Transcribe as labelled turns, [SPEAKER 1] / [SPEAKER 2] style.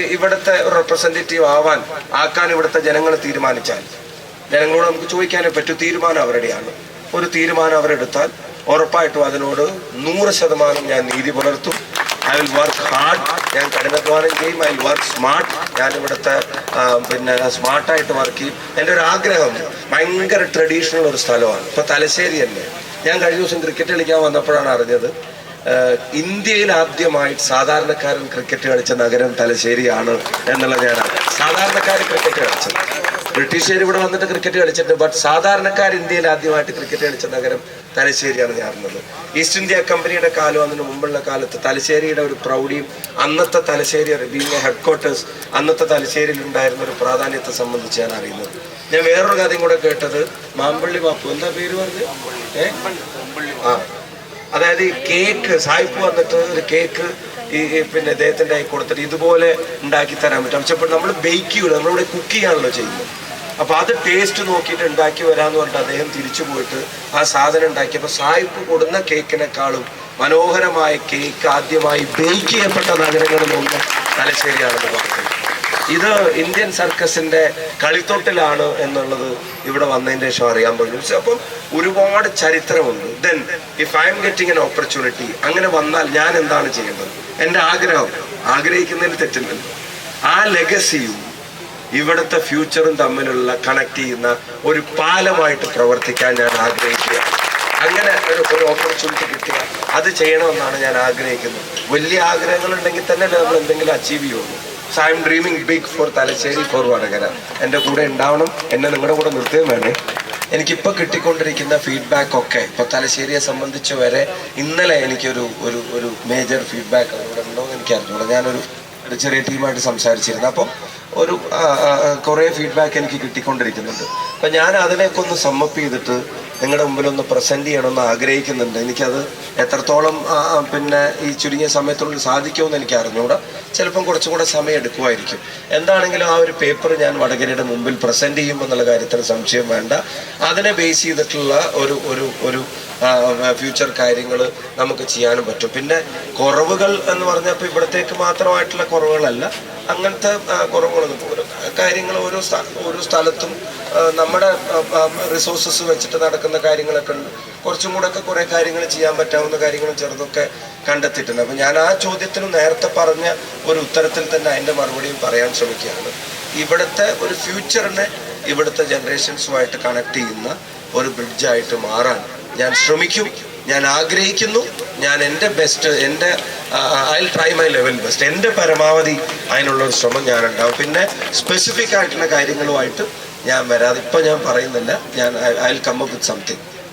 [SPEAKER 1] ഇവിടുത്തെ ഒരു റെപ്രസെന്റേറ്റീവ് ആവാൻ ആക്കാൻ ഇവിടുത്തെ ജനങ്ങൾ തീരുമാനിച്ചാൽ. ജനങ്ങളോട് നമുക്ക് ചോദിക്കാനേ പറ്റൂ തീരുമാനം അവരുടെയാണ്. ഒരു തീരുമാനം അവരെടുത്താൽ ഉറപ്പായിട്ടും അതിനോട് നൂറ് ശതമാനം ഞാൻ നീതി പുലർത്തും. ഐ വിൽ വർക്ക് ഹാർഡ് ഞാൻ കഠിനാധ്വാനം ചെയ്യും. ഐ വിൽ വർക്ക് സ്മാർട്ട് ഞാൻ ഇവിടുത്തെ പിന്നെ സ്മാർട്ടായിട്ട് വർക്ക് ചെയ്യും. എന്റെ ഒരു ആഗ്രഹം ഭയങ്കര ട്രഡീഷണൽ ഒരു സ്ഥലമാണ്. ഇപ്പൊ തലശ്ശേരി തന്നെ. ഞാൻ കഴിഞ്ഞ ദിവസം ക്രിക്കറ്റ് കളിക്കാൻ വന്നപ്പോഴാണ് അറിഞ്ഞത്. ഇന്ത്യയിൽ ആദ്യമായിട്ട് സാധാരണക്കാരൻ ക്രിക്കറ്റ് കളിച്ച നഗരം തലശ്ശേരിയാണ് എന്നുള്ളത് ഞാൻ സാധാരണക്കാർ ക്രിക്കറ്റ് കളിച്ചത് ബ്രിട്ടീഷുകാർ ഇവിടെ വന്നിട്ട് ക്രിക്കറ്റ് കളിച്ചിട്ടുണ്ട്. ബട്ട് സാധാരണക്കാർ ഇന്ത്യയിൽ ആദ്യമായിട്ട് ക്രിക്കറ്റ് കളിച്ച നഗരം തലശ്ശേരിയാണ് അറിഞ്ഞത്. ഈസ്റ്റ് ഇന്ത്യ കമ്പനിയുടെ കാലം അതിന് മുമ്പുള്ള കാലത്ത് തലശ്ശേരിയുടെ ഒരു പ്രൗഢിയും അന്നത്തെ തലശ്ശേരി ബീങ് ഹെഡ് ക്വാർട്ടേഴ്സ് അന്നത്തെ തലശ്ശേരിയിൽ ഉണ്ടായിരുന്ന ഒരു പ്രാധാന്യത്തെ സംബന്ധിച്ച് ഞാൻ അറിയുന്നത്. ഞാൻ വേറൊരു കാര്യം കൂടെ കേട്ടത്. മാമ്പള്ളി ബാപ്പു. എന്താ പേര് പറഞ്ഞത്? ഏ? ആ. അതായത് ഈ കേക്ക് സായിപ്പ് വന്നിട്ട് ഒരു കേക്ക് ഈ പിന്നെ അദ്ദേഹത്തിന്റെ ആയി കൊടുത്തിട്ട് ഇതുപോലെ ഉണ്ടാക്കി തരാൻ പറ്റും. പക്ഷെ നമ്മൾ ബേക്ക് ചെയ്യൂല നമ്മളിവിടെ കുക്ക് ചെയ്യാണല്ലോ ചെയ്യുന്നത്. അപ്പൊ അത് ടേസ്റ്റ് നോക്കിയിട്ട് ഉണ്ടാക്കി വരാന്ന് പറഞ്ഞിട്ട് അദ്ദേഹം തിരിച്ചു പോയിട്ട് ആ സാധനം ഉണ്ടാക്കിയപ്പോൾ സായിപ്പ് കൊടുന്ന കേക്കിനെക്കാളും മനോഹരമായ കേക്ക് ആദ്യമായി ബേക്ക് ചെയ്യപ്പെട്ട നഗരങ്ങളിൽ തലശ്ശേരിയാണെന്ന് പറഞ്ഞത് ഇത് ഇന്ത്യൻ സർക്കസിന്റെ കളിത്തൊട്ടിലാണ് എന്നുള്ളത് ഇവിടെ വന്നതിന് ശേഷം അറിയാൻ പറ്റും. അപ്പം ഒരുപാട് ചരിത്രമുണ്ട്. Then if I'm getting an opportunity അങ്ങനെ വന്നാൽ ഞാൻ എന്താണ് ചെയ്യേണ്ടത്? എന്റെ ആഗ്രഹം ആഗ്രഹിക്കുന്നതിന് തെറ്റില്ല ആ ലെഗസിയും ഇവിടുത്തെ ഫ്യൂച്ചറും തമ്മിലുള്ള കണക്ട് ചെയ്യുന്ന ഒരു പാലമായിട്ട് പ്രവർത്തിക്കാൻ ഞാൻ ആഗ്രഹിക്കുക. അങ്ങനെ ഒരു ഒരു ഓപ്പർച്യൂണിറ്റി കിട്ടുക. അത് ചെയ്യണമെന്നാണ് ഞാൻ ആഗ്രഹിക്കുന്നത്. വലിയ ആഗ്രഹങ്ങൾ ഉണ്ടെങ്കിൽ തന്നെ നമ്മൾ എന്തെങ്കിലും അച്ചീവ് ചെയ്യുള്ളൂ. So I'm dreaming big for Thalassery for Vadakara. എന്റെ കൂടെ ഉണ്ടാവണം എന്നെ നിങ്ങളുടെ കൂടെ നിർത്തുകയും വേണേ എനിക്കിപ്പോൾ കിട്ടിക്കൊണ്ടിരിക്കുന്ന ഫീഡ്ബാക്ക് ഒക്കെ ഇപ്പോൾ തലശ്ശേരിയെ സംബന്ധിച്ച് വരെ ഇന്നലെ എനിക്കൊരു ഒരു ഒരു മേജർ ഫീഡ്ബാക്ക് അവിടെ ഉണ്ടോ എന്ന് എനിക്ക് അറിഞ്ഞൂടാ ഞാനൊരു ചെറിയ ടീമായിട്ട് സംസാരിച്ചിരുന്നു. അപ്പം ഒരു കുറേ ഫീഡ്ബാക്ക് എനിക്ക് കിട്ടിക്കൊണ്ടിരിക്കുന്നുണ്ട്. അപ്പം ഞാൻ അതിനെയൊക്കെ ഒന്ന് സമ്മപ്പ് ചെയ്തിട്ട് നിങ്ങളുടെ മുമ്പിൽ ഒന്ന് പ്രസന്റ് ചെയ്യണമെന്ന് ആഗ്രഹിക്കുന്നുണ്ട്. എനിക്കത് എത്രത്തോളം പിന്നെ ഈ ചുരുങ്ങിയ സമയത്തുള്ളിൽ സാധിക്കുമെന്ന് എനിക്ക് അറിഞ്ഞുകൂടാ ചിലപ്പം കുറച്ചും കൂടെ സമയം എടുക്കുമായിരിക്കും. എന്താണെങ്കിലും ആ ഒരു പേപ്പർ ഞാൻ വടകരയുടെ മുമ്പിൽ പ്രസന്റ് ചെയ്യും എന്നുള്ള കാര്യത്തിൽ സംശയം വേണ്ട. അതിനെ ബേസ് ചെയ്തിട്ടുള്ള ഒരു ഒരു ഒരു ഫ്യൂച്ചർ കാര്യങ്ങൾ നമുക്ക് ചെയ്യാനും പറ്റും. പിന്നെ കുറവുകൾ എന്ന് പറഞ്ഞപ്പോൾ ഇവിടത്തേക്ക് മാത്രമായിട്ടുള്ള കുറവുകളല്ല. അങ്ങനത്തെ കുറവുകളൊന്നും ഓരോ കാര്യങ്ങൾ ഓരോ ഓരോ സ്ഥലത്തും നമ്മുടെ റിസോഴ്സസ് വെച്ചിട്ട് നടക്കുന്ന കാര്യങ്ങളൊക്കെ ഉണ്ട്. കുറച്ചും കൂടെ ഒക്കെ കുറേ കാര്യങ്ങൾ ചെയ്യാൻ പറ്റാവുന്ന കാര്യങ്ങളും ചെറുതൊക്കെ കണ്ടെത്തിയിട്ടുണ്ട്. അപ്പം ഞാൻ ആ ചോദ്യത്തിന് നേരത്തെ പറഞ്ഞ ഒരു ഉത്തരത്തിൽ തന്നെ അതിന്റെ മറുപടിയും പറയാൻ ശ്രമിക്കുകയാണ്. ഇവിടുത്തെ ഒരു ഫ്യൂച്ചറിനെ ഇവിടുത്തെ ജനറേഷൻസുമായിട്ട് കണക്ട് ചെയ്യുന്ന ഒരു ബ്രിഡ്ജായിട്ട് മാറാൻ ഞാൻ ശ്രമിക്കും ഞാൻ ആഗ്രഹിക്കുന്നു ഞാൻ എന്റെ ബെസ്റ്റ് എന്റെ I try my level best എന്റെ പരമാവധി അതിനുള്ള ശ്രമം ഞാൻ ഉണ്ടാവും പിന്നെ സ്പെസിഫിക് ആയിട്ടുള്ള കാര്യങ്ങളുമായിട്ട് ഞാൻ വരാതെ ഇപ്പം ഞാൻ പറയുന്നില്ല. ഞാൻ I come up with something